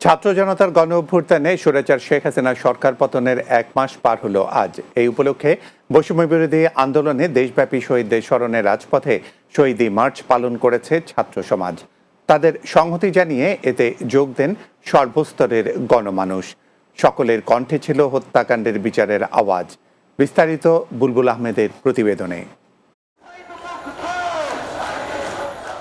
ছাত্র জনতার গণ অভ্যুত্থানে সুরেচার শেখ হাসিনা সরকার পতনের এক মাস পার হলো আজ। এই উপলক্ষে বৈষম্য বিরোধী আন্দোলনে দেশব্যাপী শহীদদের স্মরণে রাজপথে শহীদি মার্চ পালন করেছে ছাত্র সমাজ। তাদের সংহতি জানিয়ে এতে যোগ দেন সর্বস্তরের গণমানুষ। সকলের কণ্ঠে ছিল হত্যাকাণ্ডের বিচারের আওয়াজ। বিস্তারিত বুলবুল আহমেদের প্রতিবেদনে।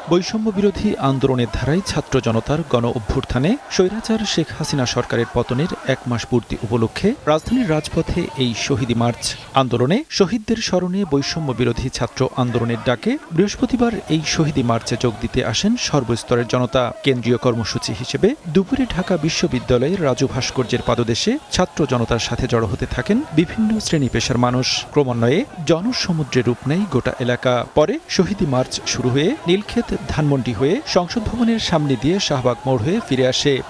বৈষম্য বিরোধী আন্দোলনের ধারায় ছাত্র জনতার গণ অভ্যুত্থানে স্বৈরাচার শেখ হাসিনা সরকারের পতনের এক মাস পূর্তি উপলক্ষে রাজধানীর রাজপথে এই শহীদি মার্চ আন্দোলনে শহীদদের স্মরণে বৈষম্য বিরোধী ছাত্র আন্দোলনের ডাকে বৃহস্পতিবার এই শহীদি মার্চে যোগ দিতে আসেন সর্বস্তরের জনতা। কেন্দ্রীয় কর্মসূচি হিসেবে দুপুরে ঢাকা বিশ্ববিদ্যালয়ের রাজু ভাস্কর্যের পাদদেশে ছাত্র জনতার সাথে জড়ো হতে থাকেন বিভিন্ন শ্রেণি পেশার মানুষ। ক্রমান্বয়ে জনসমুদ্রে রূপ নেয় গোটা এলাকা। পরে শহীদি মার্চ শুরু হয়ে নীলক্ষেত ধানমন্ডি হয়ে সংসদ ভবনের সামনে দিয়ে শাহবাগ মোড় হয়ে ফিরে আসে।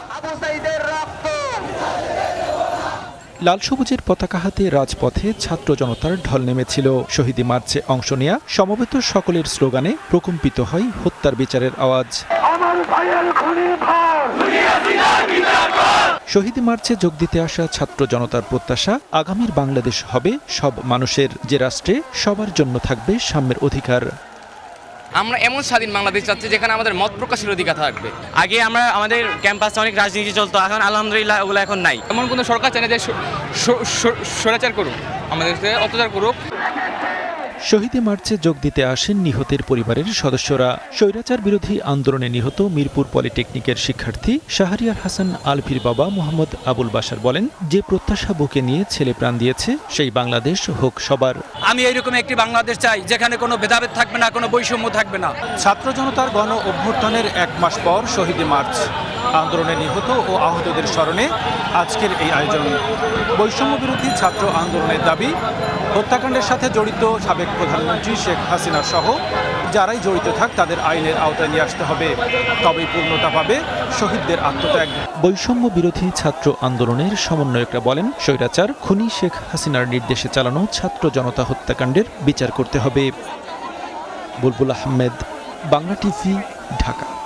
লাল সবুজের পতাকা হাতে রাজপথে ছাত্র জনতার ঢল নেমেছিল। শহীদি মার্চে অংশ নেয়া সমবেত সকলের স্লোগানে প্রকম্পিত হয় হত্যার বিচারের আওয়াজ। শহীদ মার্চে যোগ দিতে আসা ছাত্র জনতার প্রত্যাশা আগামীর বাংলাদেশ হবে সব মানুষের। যে রাষ্ট্রে সবার জন্য থাকবে সাম্যের অধিকার। আমরা এমন স্বাধীন বাংলাদেশ চাচ্ছি যেখানে আমাদের মত প্রকাশের অধিকার থাকবে। আগে আমরা আমাদের ক্যাম্পাসে অনেক রাজনীতি চলতো এখন আলহামদুলিল্লাহ ওগুলো এখন নাই। এমন কোনো সরকার চায় না যে স্বৈরাচার করুক আমাদের অত্যাচার করুক। শহীদে মার্চে যোগ দিতে আসেন নিহতের পরিবারের সদস্যরা। স্বৈরাচার বিরোধী আন্দোলনে নিহত মিরপুর পলিটেকনিকের শিক্ষার্থী শাহরিয়ার হাসান আলফির বাবা মোহাম্মদ আবুল বাসার বলেন যে প্রত্যাশা বুকে নিয়ে ছেলে প্রাণ দিয়েছে সেই বাংলাদেশ হোক সবার। আমি এইরকম একটি বাংলাদেশ চাই যেখানে কোনো ভেদাভেদ থাকবে না কোনো বৈষম্য থাকবে না। ছাত্র জনতার গণ অভ্যুত্থানের এক মাস পর শহীদ মার্চ। আন্দোলনে নিহত ও আহতদের স্মরণে আজকের এই আয়োজন। বৈষম্য বিরোধী ছাত্র আন্দোলনের দাবি হত্যাকাণ্ডের সাথে জড়িত সাবেক প্রধানমন্ত্রী শেখ হাসিনা সহ যারাই জড়িত থাক, তাদের আইনের আওতায় নিয়ে আসতে হবে। তবেই পূর্ণতা পাবে শহীদদের আত্মত্যাগ। বৈষম্য বিরোধী ছাত্র আন্দোলনের সমন্বয়করা বলেন, স্বৈরাচার, খুনি শেখ হাসিনার নির্দেশে চালানো ছাত্র জনতা হত্যাকাণ্ডের বিচার করতে হবে। বুলবুল আহমেদ, বাংলা টিভি, ঢাকা।